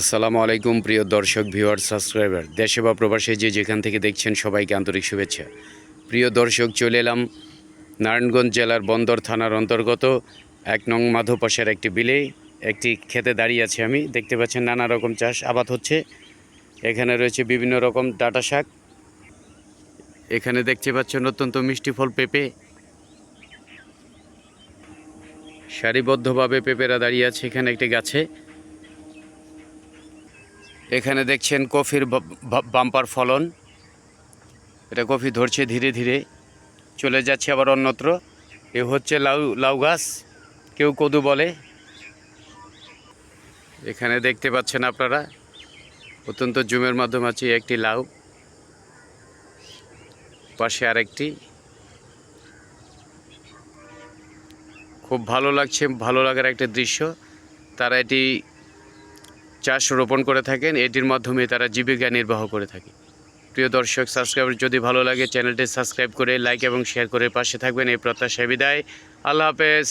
আসসালামু আলাইকুম, প্রিয় দর্শক ভিউয়ার সাবস্ক্রাইবার। দেশে বা প্রবাসে যে যেখান থেকে দেখছেন সবাইকে আন্তরিক শুভেচ্ছা। প্রিয় দর্শক, চলে এলাম নারায়ণগঞ্জ জেলার বন্দর থানার অন্তর্গত এক নং মাধবপাশের একটি বিলে। একটি খেতে দাঁড়িয়ে আছে আমি। দেখতে পাচ্ছেন নানা রকম চাষ আবাদ হচ্ছে। এখানে রয়েছে বিভিন্ন রকম ডাটা শাক। এখানে দেখতে পাচ্ছেন অত্যন্ত মিষ্টি ফল পেঁপে। সারিবদ্ধভাবে পেঁপেরা দাঁড়িয়ে আছে এখানে একটি গাছে। এখানে দেখছেন কফির বাম্পার ফলন। এটা কফি ধরছে ধীরে ধীরে। চলে যাচ্ছে আবার অন্যত্র। এ হচ্ছে লাউ লাউ গাছ, কেউ কদু বলে। এখানে দেখতে পাচ্ছেন আপনারা, অত্যন্ত জুমের মাধ্যমে আছে একটি লাউ। পাশে আরেকটি। খুব ভালো লাগছে, ভালো লাগার একটা দৃশ্য। তারা এটি চাষ রোপণ করে থাকেন, এটির মাধ্যমে তারা জীবিকা নির্বাহ করে থাকে। প্রিয় দর্শক সাবস্ক্রাইবার যদি ভালো লাগে চ্যানেলটি সাবস্ক্রাইব করে লাইক এবং শেয়ার করে পাশে থাকবেন। এই প্রত্যাশা বিদায়। আল্লাহ হাফেজ।